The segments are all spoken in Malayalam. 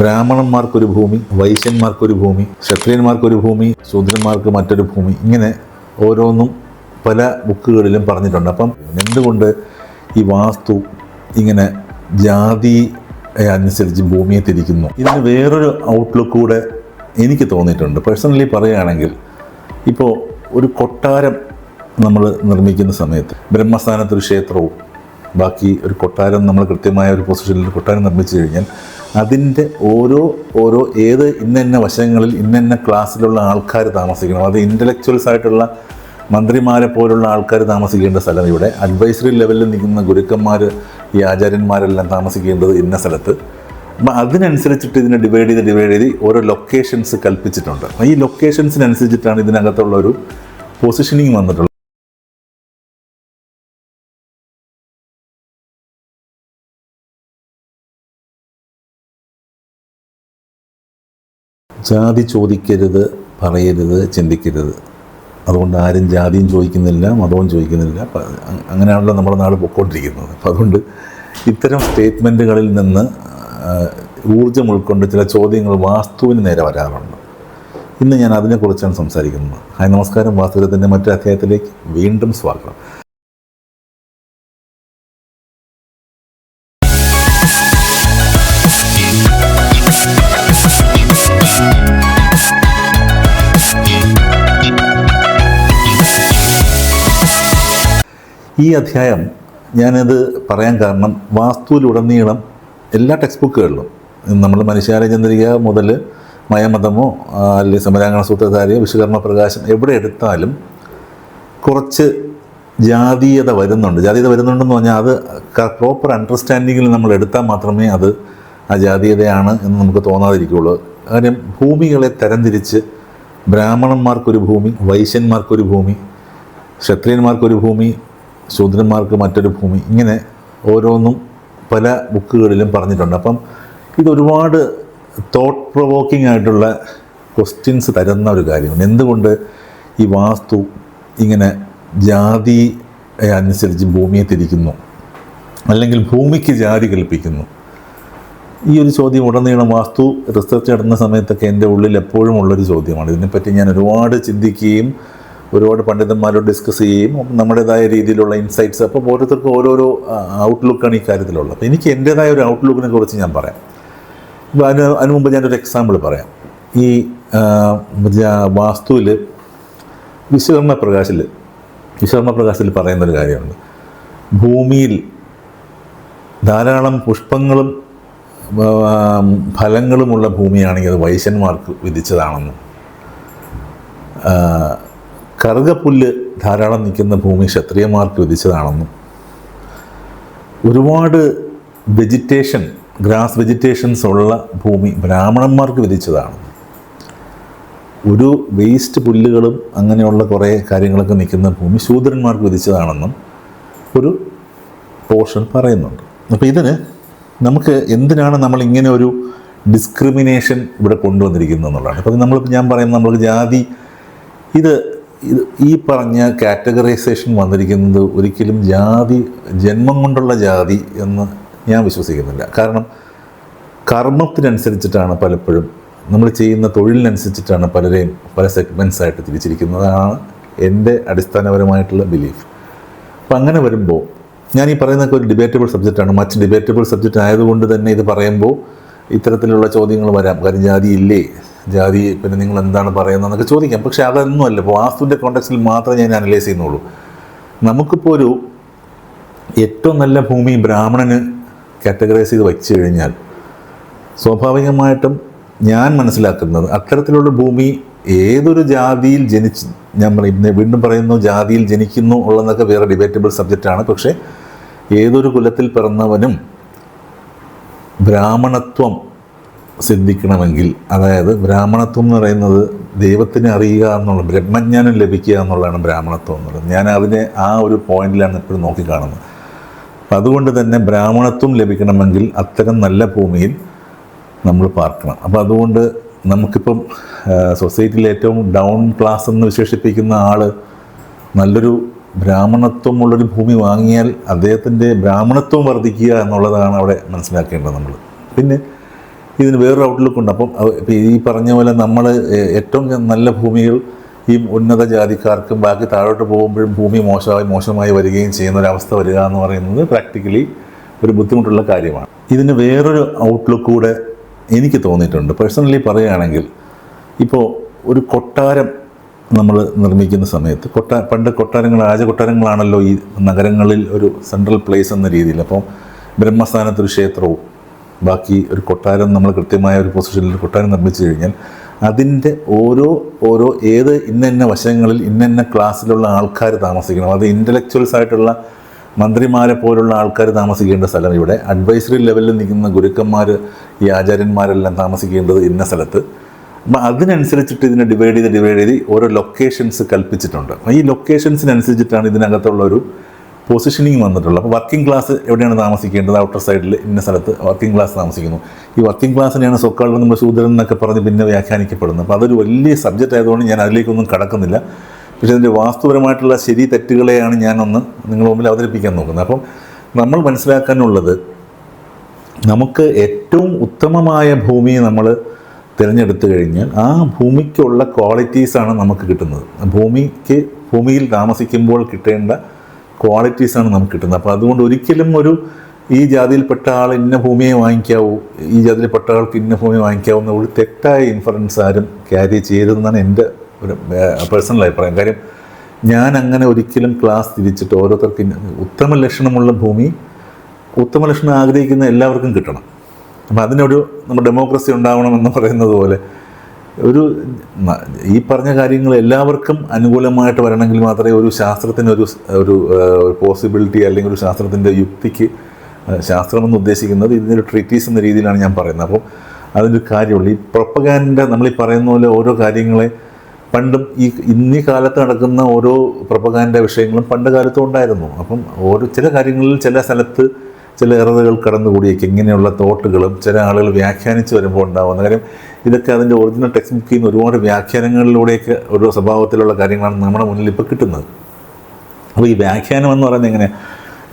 ബ്രാഹ്മണന്മാർക്കൊരു ഭൂമി വൈശ്യന്മാർക്കൊരു ഭൂമി ക്ഷത്രിയന്മാർക്കൊരു ഭൂമി ശൂദ്രന്മാർക്ക് മറ്റൊരു ഭൂമി ഇങ്ങനെ ഓരോന്നും പല ബുക്കുകളിലും പറഞ്ഞിട്ടുണ്ട്. അപ്പം എന്തുകൊണ്ട് ഈ വാസ്തു ഇങ്ങനെ ജാതി അനുസരിച്ച് ഭൂമിയെ തിരിക്കുന്നു? ഇതിന് വേറൊരു ഔട്ട്ലുക്ക് കൂടെ എനിക്ക് തോന്നിയിട്ടുണ്ട്. പേഴ്സണലി പറയുകയാണെങ്കിൽ ഇപ്പോൾ ഒരു കൊട്ടാരം നമ്മൾ നിർമ്മിക്കുന്ന സമയത്ത് ബ്രഹ്മസ്ഥാനത്തൊരു ക്ഷേത്രവും ബാക്കി ഒരു കൊട്ടാരം നമ്മൾ കൃത്യമായ ഒരു പൊസിഷനിൽ കൊട്ടാരം നിർമ്മിച്ചു കഴിഞ്ഞാൽ അതിന്റെ ഓരോ ഓരോ ഏത് ഇന്നെന്ന വശങ്ങളിൽ ഇന്നെന്ന ക്ലാസ്സിലുള്ള ആൾക്കാർ താമസിക്കണം. അത് ഇന്റലക്ച്വൽസ് ആയിട്ടുള്ള മന്ത്രിമാരെ പോലുള്ള ആൾക്കാർ താമസിക്കേണ്ട സ്ഥലം ഇവിടെ. അഡ്വൈസറി ലെവലിൽ നിൽക്കുന്ന ഗുരുക്കന്മാർ ഈ ആചാര്യന്മാരെല്ലാം താമസിക്കേണ്ടത് ഇന്ന സ്ഥലത്ത്. അപ്പം അതിനനുസരിച്ചിട്ട് ഇതിനെ ഡിവൈഡ് ചെയ്ത് ഡിവൈഡ് ചെയ്ത് ഓരോ ലൊക്കേഷൻസ് കൽപ്പിച്ചിട്ടുണ്ട്. ഈ ലൊക്കേഷൻസിനനുസരിച്ചിട്ടാണ് ഇതിനകത്തുള്ള ഒരു പൊസിഷനിങ് വന്നിട്ടുള്ളത്. ജാതി ചോദിക്കരുത് പറയരുത് ചിന്തിക്കരുത്. അതുകൊണ്ട് ആരും ജാതിയും ചോദിക്കുന്നില്ല മതവും ചോദിക്കുന്നില്ല. അങ്ങനെയാണല്ലോ നമ്മുടെ നാട് പൊക്കോണ്ടിരിക്കുന്നത്. അപ്പം അതുകൊണ്ട് ഇത്തരം സ്റ്റേറ്റ്മെന്റുകളിൽ നിന്ന് ഊർജം ഉൾക്കൊണ്ട് ചില ചോദ്യങ്ങൾ വാസ്തുവിന് നേരെ വരാറുണ്ട്. ഇന്ന് ഞാൻ അതിനെക്കുറിച്ചാണ് സംസാരിക്കുന്നത്. ഹായ് നമസ്കാരം. വാസ്തുവിന്റെ മറ്റൊരു അധ്യായത്തിലേക്ക് വീണ്ടും സ്വാഗതം. ഈ അധ്യായം ഞാനത് പറയാൻ കാരണം വാസ്തുവിലുടനീളം എല്ലാ ടെക്സ്റ്റ് ബുക്കുകളിലും നമ്മൾ മനുഷ്യാലയ ചന്ദ്രിക മുതൽ മയമതമോ അല്ലെങ്കിൽ സമരാംഗണ സൂത്രധാരിയോ വിശ്വകർമ്മ പ്രകാശം എവിടെ എടുത്താലും കുറച്ച് ജാതീയത വരുന്നുണ്ട്. ജാതീയത വരുന്നുണ്ടെന്ന് പറഞ്ഞാൽ അത് പ്രോപ്പർ അണ്ടർസ്റ്റാൻഡിങ്ങിൽ നമ്മൾ എടുത്താൽ മാത്രമേ അത് ആ ജാതീയതയാണ് എന്ന് നമുക്ക് തോന്നാതിരിക്കുകയുള്ളൂ. കാര്യം ഭൂമികളെ തരംതിരിച്ച് ബ്രാഹ്മണന്മാർക്കൊരു ഭൂമി വൈശ്യന്മാർക്കൊരു ഭൂമി ക്ഷത്രിയന്മാർക്കൊരു ഭൂമി ശൂദ്രന്മാർക്ക് മറ്റൊരു ഭൂമി. ഇങ്ങനെ ഓരോന്നും പല ബുക്കുകളിലും പറഞ്ഞിട്ടുണ്ട്. അപ്പം ഇതൊരുപാട് തോട്ട് പ്രൊവോക്കിംഗ് ആയിട്ടുള്ള ക്വസ്റ്റ്യൻസ് തരുന്ന ഒരു കാര്യമാണ്. എന്തുകൊണ്ട് ഈ വാസ്തു ഇങ്ങനെ ജാതി അനുസരിച്ച് ഭൂമിയെ തിരിക്കുന്നു? അല്ലെങ്കിൽ ഭൂമിക്ക് ജാതി കൽപ്പിക്കുന്നു? ഈ ഒരു ചോദ്യം ഉടനീളം വാസ്തു റിസർച്ച് നടന്ന സമയത്തൊക്കെ എന്റെ ഉള്ളിൽ എപ്പോഴും ഉള്ളൊരു ചോദ്യമാണ്. ഇതിനെപ്പറ്റി ഞാൻ ഒരുപാട് ചിന്തിക്കുകയും ഒരുപാട് പണ്ഡിതന്മാരോട് ഡിസ്കസ് ചെയ്യുകയും നമ്മുടേതായ രീതിയിലുള്ള ഇൻസൈറ്റ്സ് അപ്പോൾ ഓരോരുത്തർക്കും ഓരോരോ ഔട്ട്ലുക്കാണ് ഈ കാര്യത്തിലുള്ളത്. അപ്പോൾ എനിക്ക് എന്റേതായ ഒരു ഔട്ട്ലുക്കിനെ കുറിച്ച് ഞാൻ പറയാം. അതിന് അതിന് മുമ്പ് ഞാനൊരു എക്സാമ്പിൾ പറയാം. ഈ വാസ്തുവിൽ വിശ്വകർമ്മ പ്രകാശിൽ വിശ്വകർമ്മ പ്രകാശിൽ പറയുന്നൊരു കാര്യമുണ്ട്. ഭൂമിയിൽ ധാരാളം പുഷ്പങ്ങളും ഫലങ്ങളുമുള്ള ഭൂമിയാണെങ്കിൽ അത് വൈശ്യന്മാർക്ക് വിധിച്ചതാണെന്നും കറുകപ്പുല്ല് ധാരാളം നിൽക്കുന്ന ഭൂമി ക്ഷത്രിയന്മാർക്ക് വിധിച്ചതാണെന്നും ഒരുപാട് വെജിറ്റേഷൻ ഗ്രാസ് വെജിറ്റേഷൻസ് ഉള്ള ഭൂമി ബ്രാഹ്മണന്മാർക്ക് വിധിച്ചതാണ് ഒരു വേസ്റ്റ് പുല്ലുകളും അങ്ങനെയുള്ള കുറേ കാര്യങ്ങളൊക്കെ നിൽക്കുന്ന ഭൂമി ശൂദ്രന്മാർക്ക് വിധിച്ചതാണെന്നും ഒരു പോർഷൻ പറയുന്നുണ്ട്. അപ്പോൾ ഇതിന് നമുക്ക് എന്തിനാണ് നമ്മൾ ഇങ്ങനെ ഒരു ഡിസ്ക്രിമിനേഷൻ ഇവിടെ കൊണ്ടുവന്നിരിക്കുന്നത് എന്നുള്ളതാണ്. അപ്പോൾ നമ്മൾ ഞാൻ പറയുന്നത് നമ്മൾ ജാതി ഇത് ഇത് ഈ പറഞ്ഞ കാറ്റഗറൈസേഷൻ വന്നിരിക്കുന്നത് ഒരിക്കലും ജാതി ജന്മം കൊണ്ടുള്ള ജാതി എന്ന് ഞാൻ വിശ്വസിക്കുന്നില്ല. കാരണം കർമ്മത്തിനനുസരിച്ചിട്ടാണ് പലപ്പോഴും നമ്മൾ ചെയ്യുന്ന തൊഴിലിനനുസരിച്ചിട്ടാണ് പലരെയും പല സെഗ്മെന്റ്സ് ആയിട്ട് തിരിച്ചിരിക്കുന്നതാണ് എന്റെ അടിസ്ഥാനപരമായിട്ടുള്ള ബിലീഫ് അപ്പം അങ്ങനെ വരുമ്പോൾ ഞാൻ ഈ പറയുന്നതൊക്കെ ഒരു ഡിബേറ്റബിൾ സബ്ജക്റ്റാണ് മച്ച് ഡിബേറ്റബിൾ സബ്ജക്റ്റ് ആയതുകൊണ്ട് തന്നെ ഇത് പറയുമ്പോൾ ഇത്തരത്തിലുള്ള ചോദ്യങ്ങൾ വരാം. കാര്യം ജാതി ഇല്ലേ? ജാതി പിന്നെ നിങ്ങൾ എന്താണ് പറയുന്നതെന്നൊക്കെ ചോദിക്കാം. പക്ഷേ അതൊന്നുമല്ല ഇപ്പോൾ വാസ്തുവിന്റെ കോണ്ടക്സ്റ്റിൽ മാത്രമേ ഞാൻ അനലൈസ് ചെയ്യുന്നുള്ളൂ. നമുക്കിപ്പോൾ ഒരു ഏറ്റവും നല്ല ഭൂമി ബ്രാഹ്മണന് കാറ്റഗറൈസ് ചെയ്ത് വെച്ച് കഴിഞ്ഞാൽ സ്വാഭാവികമായിട്ടും ഞാൻ മനസ്സിലാക്കുന്നത് അത്തരത്തിലുള്ള ഭൂമി ഏതൊരു ജാതിയിൽ ജനിച്ച് ഞാൻ പറയും വീണ്ടും പറയുന്നു ജാതിയിൽ ജനിക്കുന്നു ഉള്ളതെന്നൊക്കെ വേറെ ഡിബേറ്റബിൾ സബ്ജക്റ്റാണ് പക്ഷേ ഏതൊരു കുലത്തിൽ പിറന്നവനും ബ്രാഹ്മണത്വം സിദ്ധിക്കണമെങ്കിൽ അതായത് ബ്രാഹ്മണത്വം എന്ന് പറയുന്നത് ദൈവത്തിനെ അറിയുക എന്നുള്ള ബ്രഹ്മജ്ഞാനം ലഭിക്കുക എന്നുള്ളതാണ് ബ്രാഹ്മണത്വം എന്ന് പറയുന്നത്. ഞാൻ അതിനെ ആ ഒരു പോയിന്റിലാണ് ഇപ്പോഴും നോക്കിക്കാണുന്നത്. അപ്പം അതുകൊണ്ട് തന്നെ ബ്രാഹ്മണത്വം ലഭിക്കണമെങ്കിൽ അത്തരം നല്ല ഭൂമിയിൽ നമ്മൾ പാർക്കണം. അപ്പോൾ അതുകൊണ്ട് നമുക്കിപ്പം സൊസൈറ്റിയിൽ ഏറ്റവും ഡൗൺ ക്ലാസ് എന്ന് വിശേഷിപ്പിക്കുന്ന ആൾ നല്ലൊരു ബ്രാഹ്മണത്വമുള്ളൊരു ഭൂമി വാങ്ങിയാൽ അദ്ദേഹത്തിന്റെ ബ്രാഹ്മണത്വം വർദ്ധിക്കുക എന്നുള്ളതാണ് അവിടെ മനസ്സിലാക്കേണ്ടത് നമ്മൾ. പിന്നെ ഇതിന് വേറൊരു ഔട്ട്ലുക്ക് ഉണ്ട്. അപ്പം ഈ പറഞ്ഞ പോലെ നമ്മൾ ഏറ്റവും നല്ല ഭൂമികൾ ഈ ഉന്നത ജാതിക്കാർക്കും ബാക്കി താഴോട്ട് പോകുമ്പോഴും ഭൂമി മോശമായി മോശമായി വരികയും ചെയ്യുന്ന ഒരു അവസ്ഥ വരിക എന്ന് പറയുന്നത് പ്രാക്ടിക്കലി ഒരു ബുദ്ധിമുട്ടുള്ള കാര്യമാണ്. ഇതിന് വേറൊരു ഔട്ട്ലുക്ക് കൂടെ എനിക്ക് തോന്നിയിട്ടുണ്ട്. പേഴ്സണലി പറയുകയാണെങ്കിൽ ഇപ്പോൾ ഒരു കൊട്ടാരം നമ്മൾ നിർമ്മിക്കുന്ന സമയത്ത് കൊട്ടാ പണ്ട് കൊട്ടാരങ്ങൾ രാജകൊട്ടാരങ്ങളാണല്ലോ ഈ നഗരങ്ങളിൽ ഒരു സെൻട്രൽ പ്ലേസ് എന്ന രീതിയിൽ. അപ്പോൾ ബ്രഹ്മസ്ഥാനത്തൊരു ക്ഷേത്രവും ബാക്കി ഒരു കൊട്ടാരം നമ്മൾ കൃത്യമായ ഒരു പൊസിഷനിൽ കൊട്ടാരം നിർമ്മിച്ചു കഴിഞ്ഞാൽ അതിന്റെ ഓരോ ഓരോ ഏത് ഇന്ന ഇന്ന വശങ്ങളിൽ ഇന്ന ഇന്ന ക്ലാസ്സിലുള്ള ആൾക്കാർ താമസിക്കണം. അത് ഇന്റലക്ച്വൽസ് ആയിട്ടുള്ള മന്ത്രിമാരെ പോലുള്ള ആൾക്കാർ താമസിക്കേണ്ട സ്ഥലം ഇവിടെ. അഡ്വൈസറി ലെവലിൽ നിൽക്കുന്ന ഗുരുക്കന്മാർ ഈ ആചാര്യന്മാരെല്ലാം താമസിക്കേണ്ടത് ഇന്ന സ്ഥലത്ത്. അപ്പം അതിനനുസരിച്ചിട്ട് ഇതിനെ ഡിവൈഡ് ചെയ്ത് ഡിവൈഡ് ചെയ്ത് ഓരോ ലൊക്കേഷൻസ് കൽപ്പിച്ചിട്ടുണ്ട്. ഈ ലൊക്കേഷൻസിനനുസരിച്ചിട്ടാണ് ഇതിനകത്തുള്ള ഒരു പൊസിഷനിങ് വന്നിട്ടുള്ളത് അപ്പോൾ വർക്കിംഗ് ക്ലാസ് എവിടെയാണ് താമസിക്കേണ്ടത്? ഔട്ടർ സൈഡിൽ ഇന്ന സ്ഥലത്ത് വർക്കിംഗ് ക്ലാസ് താമസിക്കുന്നു. ഈ വർക്കിംഗ് ക്ലാസ്സിനെയാണ് സൊക്കാളിൽ നമ്മൾ ശൂദ്രൻ എന്നൊക്കെ പറഞ്ഞ് പിന്നെ വ്യാഖ്യാനിക്കപ്പെടുന്നത്. അപ്പോൾ അതൊരു വലിയ സബ്ജക്റ്റ് ആയതുകൊണ്ട് ഞാൻ അതിലേക്കൊന്നും കടക്കുന്നില്ല. പക്ഷേ അതിന്റെ വാസ്തുപരമായിട്ടുള്ള ശരി തെറ്റുകളെയാണ് ഞാനൊന്ന് നിങ്ങളുടെ മുമ്പിൽ അവതരിപ്പിക്കാൻ നോക്കുന്നത്. അപ്പം നമ്മൾ മനസ്സിലാക്കാനുള്ളത് നമുക്ക് ഏറ്റവും ഉത്തമമായ ഭൂമി നമ്മൾ തിരഞ്ഞെടുത്തു കഴിഞ്ഞാൽ ആ ഭൂമിക്കുള്ള ക്വാളിറ്റീസാണ് നമുക്ക് കിട്ടുന്നത്. ഭൂമിക്ക് ഭൂമിയിൽ താമസിക്കുമ്പോൾ കിട്ടേണ്ട ക്വാളിറ്റീസാണ് നമുക്ക് കിട്ടുന്നത്. അപ്പോൾ അതുകൊണ്ട് ഒരിക്കലും ഒരു ഈ ജാതിയിൽപ്പെട്ട ആൾ ഇന്ന ഭൂമിയെ വാങ്ങിക്കാവൂ ഈ ജാതിയിൽപ്പെട്ട ആൾക്ക് ഇന്ന ഭൂമി വാങ്ങിക്കാവൂ എന്ന ഒരു തെറ്റായ ഇൻഫറൻസ് ആരും ക്യാരി ചെയ്യരുതെന്നാണ് എന്റെ ഒരു പേഴ്സണൽ അഭിപ്രായം. കാര്യം ഞാൻ അങ്ങനെ ഒരിക്കലും ക്ലാസ് തിരിച്ചിട്ട് ഓരോരുത്തർക്ക് ഉത്തമ ലക്ഷണമുള്ള ഭൂമി ഉത്തമ ലക്ഷണം ആഗ്രഹിക്കുന്ന എല്ലാവർക്കും കിട്ടണം. അപ്പം അതിനൊരു നമ്മുടെ ഡെമോക്രസി ഉണ്ടാവണം എന്ന് പറയുന്നത് പോലെ ഒരു ഈ പറഞ്ഞ കാര്യങ്ങൾ എല്ലാവർക്കും അനുകൂലമായിട്ട് വരണമെങ്കിൽ മാത്രമേ ഒരു ശാസ്ത്രത്തിന് ഒരു ഒരു പോസിബിലിറ്റി അല്ലെങ്കിൽ ഒരു ശാസ്ത്രത്തിന്റെ യുക്തിക്ക് ശാസ്ത്രമെന്ന് ഉദ്ദേശിക്കുന്നത് ഇതിനൊരു ട്രീറ്റീസ് എന്ന രീതിയിലാണ് ഞാൻ പറയുന്നത്. അപ്പം അതിന്റെ കാര്യമുള്ളൂ. ഈ പ്രൊപ്പഗാൻഡ നമ്മൾ ഈ പറയുന്ന പോലെ ഓരോ കാര്യങ്ങളെ പണ്ടും ഈ ഇന്നീ കാലത്ത് നടക്കുന്ന ഓരോ പ്രൊപ്പഗാൻഡ വിഷയങ്ങളും പണ്ട് കാലത്തും ഉണ്ടായിരുന്നു. അപ്പം ഓരോ ചില കാര്യങ്ങളിൽ ചില സ്ഥലത്ത് ചില എററുകൾ കടന്നുകൂടിയേക്ക്. ഇങ്ങനെയുള്ള തോട്ടുകളും ചില ആളുകൾ വ്യാഖ്യാനിച്ച് വരുമ്പോൾ ഉണ്ടാകുന്ന കാര്യം ഇതൊക്കെ അതിന്റെ ഒറിജിനൽ ടെക്സ്റ്റ് ബുക്കിൽ നിന്ന് ഒരുപാട് വ്യാഖ്യാനങ്ങളിലൂടെയൊക്കെ ഒരു സ്വഭാവത്തിലുള്ള കാര്യങ്ങളാണ് നമ്മുടെ മുന്നിൽ ഇപ്പോൾ കിട്ടുന്നത്. അപ്പോൾ ഈ വ്യാഖ്യാനം എന്ന് പറയുന്നത് എങ്ങനെ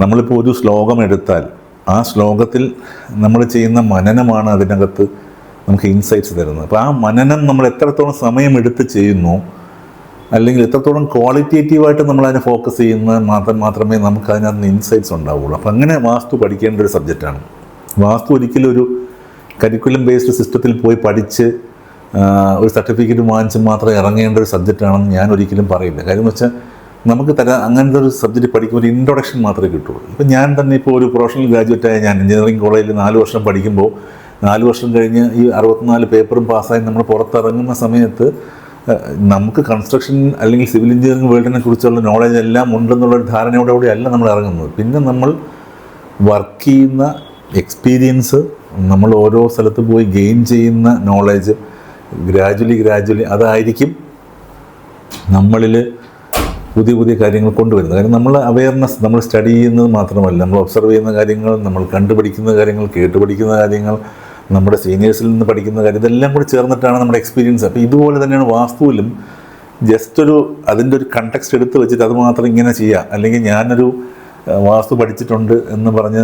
നമ്മളിപ്പോൾ ഒരു ശ്ലോകം എടുത്താൽ ആ ശ്ലോകത്തിൽ നമ്മൾ ചെയ്യുന്ന മനനമാണ് അതിനകത്ത് നമുക്ക് ഇൻസൈറ്റ്സ് തരുന്നത്. അപ്പോൾ ആ മനനം നമ്മൾ എത്രത്തോളം സമയമെടുത്ത് ചെയ്യുന്നു അല്ലെങ്കിൽ എത്രത്തോളം ക്വാളിറ്റേറ്റീവായിട്ട് നമ്മൾ അതിനെ ഫോക്കസ് ചെയ്യുന്ന മാത്രം മാത്രമേ നമുക്ക് അതിനകത്ത് ഇൻസൈറ്റ്സ് ഉണ്ടാവുള്ളൂ. അപ്പം അങ്ങനെ വാസ്തു പഠിക്കേണ്ട ഒരു സബ്ജക്റ്റാണ് വാസ്തു ഒരിക്കലും ഒരു കരിക്കുലം ബേസ്ഡ് സിസ്റ്റത്തിൽ പോയി പഠിച്ച് ഒരു സർട്ടിഫിക്കറ്റ് വാങ്ങിച്ച് മാത്രം ഇറങ്ങേണ്ട ഒരു സബ്ജക്റ്റാണെന്ന് ഞാൻ ഒരിക്കലും പറയില്ല. കാര്യം വെച്ചാൽ നമുക്ക് തരാ അങ്ങനത്തെ ഒരു സബ്ജക്റ്റ് പഠിക്കുമ്പോൾ ഒരു ഇൻട്രൊഡക്ഷൻ മാത്രമേ കിട്ടുള്ളൂ. ഇപ്പം ഞാൻ തന്നെ ഇപ്പോൾ ഒരു പ്രൊഫഷണൽ ഗ്രാജുവേറ്റായ ഞാൻ എഞ്ചിനീയറിംഗ് കോളേജിൽ നാല് വർഷം പഠിക്കുമ്പോൾ നാല് വർഷം കഴിഞ്ഞ് ഈ അറുപത്തിനാല് പേപ്പറും പാസ്സായി നമ്മൾ പുറത്തിറങ്ങുന്ന സമയത്ത് നമുക്ക് കൺസ്ട്രക്ഷൻ അല്ലെങ്കിൽ സിവിൽ എഞ്ചിനീയറിംഗ് വേൾഡിനെ കുറിച്ചുള്ള നോളജ് എല്ലാം ഉണ്ടെന്നുള്ളൊരു ധാരണയോടുകൂടി അല്ല നമ്മൾ ഇറങ്ങുന്നത്. പിന്നെ നമ്മൾ വർക്ക് ചെയ്യുന്ന എക്സ്പീരിയൻസ് നമ്മൾ ഓരോ സ്ഥലത്ത് പോയി ഗെയിൻ ചെയ്യുന്ന നോളജ് ഗ്രാജുവലി ഗ്രാജുവലി അതായിരിക്കും നമ്മളിൽ പുതിയ പുതിയ കാര്യങ്ങൾ കൊണ്ടുവരുന്നത്. കാരണം നമ്മൾ അവയർനെസ് നമ്മൾ സ്റ്റഡി ചെയ്യുന്നത് മാത്രമല്ല. നമ്മൾ ഒബ്സർവ് ചെയ്യുന്ന കാര്യങ്ങൾ നമ്മൾ കണ്ടുപിടിക്കുന്ന കാര്യങ്ങൾ കേട്ടുപഠിക്കുന്ന കാര്യങ്ങൾ നമ്മുടെ സീനിയേഴ്സിൽ നിന്ന് പഠിക്കുന്ന കാര്യം ഇതെല്ലാം കൂടി ചേർന്നിട്ടാണ് നമ്മുടെ എക്സ്പീരിയൻസ് അപ്പോൾ ഇതുപോലെ തന്നെയാണ് വാസ്തുവിലും ജസ്റ്റ് ഒരു അതിന്റെ ഒരു കണ്ടക്സ്റ്റ് എടുത്ത് വെച്ചിട്ട് അത് മാത്രം ഇങ്ങനെ ചെയ്യുക അല്ലെങ്കിൽ ഞാനൊരു വാസ്തു പഠിച്ചിട്ടുണ്ട് എന്ന് പറഞ്ഞ്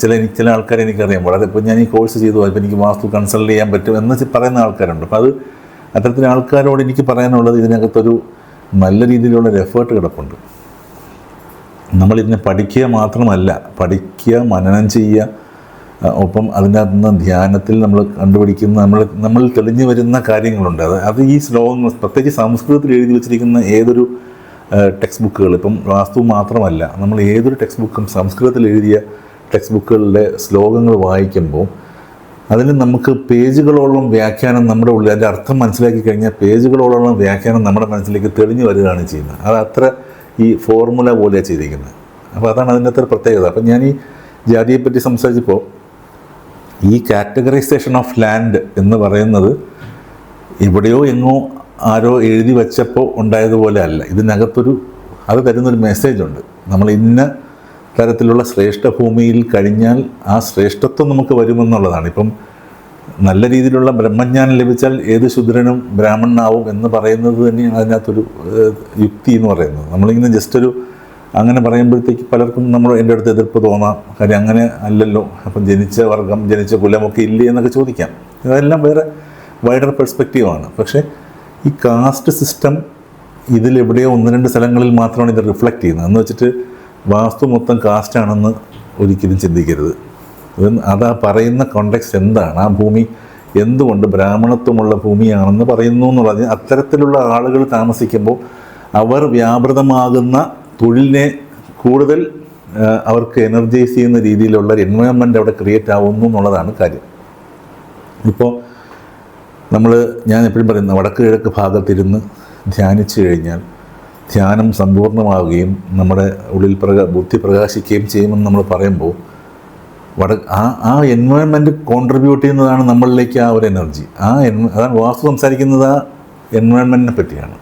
ചില എനിക്ക് ചില ആൾക്കാരെ എനിക്കറിയാം. വളരെ ഇപ്പോൾ ഞാൻ ഈ കോഴ്സ് ചെയ്തു അപ്പോൾ എനിക്ക് വാസ്തു കൺസൾട്ട് ചെയ്യാൻ പറ്റും എന്ന് പറയുന്ന ആൾക്കാരുണ്ട്. അപ്പോൾ അത് അത്തരത്തിൽ ആൾക്കാരോട് എനിക്ക് പറയാനുള്ളത് ഇതിനകത്തൊരു നല്ല രീതിയിലുള്ള ഒരു എഫേർട്ട് കിടപ്പുണ്ട്. നമ്മളിതിനെ പഠിക്കുക മാത്രമല്ല പഠിക്കുക മനനം ചെയ്യുക ഒപ്പം അതിനകത്ത് നിന്ന് ധ്യാനത്തിൽ നമ്മൾ കണ്ടുപിടിക്കുന്ന നമ്മൾ നമ്മൾ തെളിഞ്ഞു വരുന്ന കാര്യങ്ങളുണ്ട്. അത് അത് ഈ ശ്ലോകങ്ങൾ പ്രത്യേകിച്ച് സംസ്കൃതത്തിൽ എഴുതി വെച്ചിരിക്കുന്ന ഏതൊരു ടെക്സ്റ്റ് ബുക്കുകൾ ഇപ്പം വാസ്തു മാത്രമല്ല നമ്മൾ ഏതൊരു ടെക്സ്റ്റ് ബുക്കും സംസ്കൃതത്തിൽ എഴുതിയ ടെക്സ്റ്റ് ബുക്കുകളുടെ ശ്ലോകങ്ങൾ വായിക്കുമ്പോൾ അതിന് നമുക്ക് പേജുകളോളം വ്യാഖ്യാനം നമ്മുടെ ഉള്ളിൽ അതിന്റെ അർത്ഥം മനസ്സിലാക്കി കഴിഞ്ഞാൽ പേജുകളോളം വ്യാഖ്യാനം നമ്മുടെ മനസ്സിലേക്ക് തെളിഞ്ഞു വരികയാണ് ചെയ്യുന്നത്. അത് അത്ര ഈ ഫോർമുല പോലെയാണ് ചെയ്തിരിക്കുന്നത്. അപ്പോൾ അതാണ് അതിന്റെ അത്ര പ്രത്യേകത. അപ്പം ഞാൻ ഈ ജാതിയെപ്പറ്റി സംസാരിച്ചപ്പോൾ ഈ കാറ്റഗറൈസേഷൻ ഓഫ് ലാൻഡ് എന്ന് പറയുന്നത് എവിടെയോ എങ്ങോ ആരോ എഴുതി വച്ചപ്പോൾ ഉണ്ടായതുപോലെ അല്ല. ഇതിനകത്തൊരു അത് തരുന്നൊരു മെസ്സേജ് ഉണ്ട്. നമ്മൾ ഇന്ന തരത്തിലുള്ള ശ്രേഷ്ഠ ഭൂമിയിൽ കഴിഞ്ഞാൽ ആ ശ്രേഷ്ഠത്വം നമുക്ക് വരുമെന്നുള്ളതാണ്. ഇപ്പം നല്ല രീതിയിലുള്ള ബ്രഹ്മജ്ഞാനം ലഭിച്ചാൽ ഏത് ശുദ്രനും ബ്രാഹ്മണനാവും എന്ന് പറയുന്നത് തന്നെയാണ് അതിനകത്തൊരു യുക്തി എന്ന് പറയുന്നത്. നമ്മളിങ്ങനെ ജസ്റ്റ് ഒരു അങ്ങനെ പറയുമ്പോഴത്തേക്ക് പലർക്കും നമ്മൾ എന്റെ അടുത്ത് എതിർപ്പ് തോന്നാം. കാര്യം അങ്ങനെ അല്ലല്ലോ. അപ്പം ജനിച്ച വർഗം ജനിച്ച കുലമൊക്കെ ഇല്ലേ എന്നൊക്കെ ചോദിക്കാം. ഇതെല്ലാം വേറെ വൈഡർ പെർസ്പെക്റ്റീവാണ് പക്ഷേ ഈ കാസ്റ്റ് സിസ്റ്റം ഇതിലെവിടെയോ ഒന്ന് രണ്ട് സ്ഥലങ്ങളിൽ മാത്രമാണ് ഇത് റിഫ്ലക്റ്റ് ചെയ്യുന്നത്. എന്ന് വെച്ചിട്ട് വാസ്തു മൊത്തം കാസ്റ്റാണെന്ന് ഒരിക്കലും ചിന്തിക്കരുത്. അത് ആ പറയുന്ന കോണ്ടെക്സ്റ്റ് എന്താണ്? ആ ഭൂമി എന്തുകൊണ്ട് ബ്രാഹ്മണത്വമുള്ള ഭൂമിയാണെന്ന് പറയുന്നു എന്നുള്ളത് അത്തരത്തിലുള്ള ആളുകൾ താമസിക്കുമ്പോൾ അവർ വ്യാപൃതമാകുന്ന തൊഴിലിനെ കൂടുതൽ അവർക്ക് എനർജൈസ് ചെയ്യുന്ന രീതിയിലുള്ള ഒരു എൻവയോൺമെന്റ് അവിടെ ക്രിയേറ്റ് ആവുന്നു എന്നുള്ളതാണ് കാര്യം. ഇപ്പോൾ നമ്മൾ ഞാൻ എപ്പോഴും പറയുന്ന വടക്ക് കിഴക്ക് ഭാഗത്തിരുന്ന് ധ്യാനിച്ചു കഴിഞ്ഞാൽ ധ്യാനം സമ്പൂർണമാവുകയും നമ്മുടെ ഉള്ളിൽ പ്രക ബുദ്ധി പ്രകാശിക്കുകയും ചെയ്യുമെന്ന് നമ്മൾ പറയുമ്പോൾ വട ആ ആ എൻവയോൺമെന്റ് കോൺട്രിബ്യൂട്ട് ചെയ്യുന്നതാണ് നമ്മളിലേക്ക് ആ ഒരു എനർജി ആ എൻ അതാണ് വാസ്തു സംസാരിക്കുന്നത് ആ എൻവയോൺമെന്റിനെ പറ്റിയാണ്.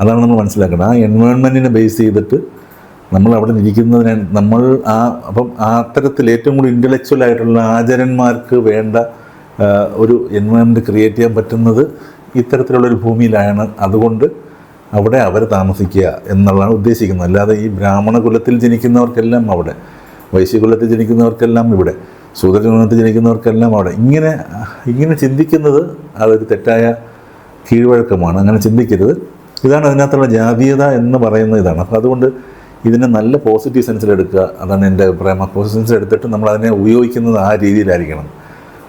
അതാണ് നമ്മൾ മനസ്സിലാക്കേണ്ടത്. ആ എൻവയോൺമെന്റിനെ ബേസ് ചെയ്തിട്ട് നമ്മൾ അവിടെ ഇരിക്കുന്നതിന് നമ്മൾ ആ അപ്പം അത്തരത്തിൽ ഏറ്റവും കൂടുതൽ ഇന്റലക്ച്വൽ ആയിട്ടുള്ള ആചാര്യന്മാർക്ക് വേണ്ട ഒരു എൻവയോൺമെന്റ് ക്രിയേറ്റ് ചെയ്യാൻ പറ്റുന്നത് ഇത്തരത്തിലുള്ളൊരു ഭൂമിയിലാണ്. അതുകൊണ്ട് അവിടെ അവർ താമസിക്കുക എന്നുള്ളതാണ് ഉദ്ദേശിക്കുന്നത്. അല്ലാതെ ഈ ബ്രാഹ്മണ കുലത്തിൽ ജനിക്കുന്നവർക്കെല്ലാം അവിടെ വൈശ്യകുലത്തിൽ ജനിക്കുന്നവർക്കെല്ലാം ഇവിടെ സൂതജനത്തിൽ ജനിക്കുന്നവർക്കെല്ലാം അവിടെ. ഇങ്ങനെ ഇങ്ങനെ ചിന്തിക്കുന്നത് അതൊരു തെറ്റായ കീഴ്വഴക്കമാണ്. അങ്ങനെ ചിന്തിക്കരുത്. ഇതാണ് അതിനകത്തുള്ള ജാതീയത എന്ന് പറയുന്ന ഇതാണ്. അപ്പോൾ അതുകൊണ്ട് ഇതിനെ നല്ല പോസിറ്റീവ് സെൻസിലെടുക്കുക അതാണ് എന്റെ അഭിപ്രായം. ആ പോസിറ്റീവ് സെൻസിൽ എടുത്തിട്ട് നമ്മൾ അതിനെ ഉപയോഗിക്കുന്നത് ആ രീതിയിലായിരിക്കണം.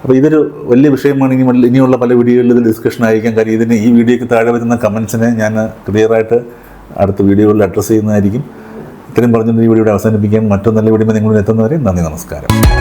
അപ്പോൾ ഇതൊരു വലിയ വിഷയമാണ്. ഇനി ഇനിയുള്ള പല വീഡിയോകളിൽ ഇത് ഡിസ്കഷൻ ആയിരിക്കാം. കാര്യം ഇതിന് ഈ വീഡിയോയ്ക്ക് താഴെ വരുന്ന കമൻസിനെ ഞാൻ ക്ലിയറായിട്ട് അടുത്ത വീഡിയോകളിൽ അഡ്രസ്സ് ചെയ്യുന്നതായിരിക്കും. ഇത്രയും പറഞ്ഞുകൊണ്ട് ഈ വീഡിയോ അവസാനിപ്പിക്കാൻ മറ്റൊരു നല്ല വീഡിയോ നിങ്ങളിൽ എത്തുന്നവരെ നന്ദി നമസ്കാരം.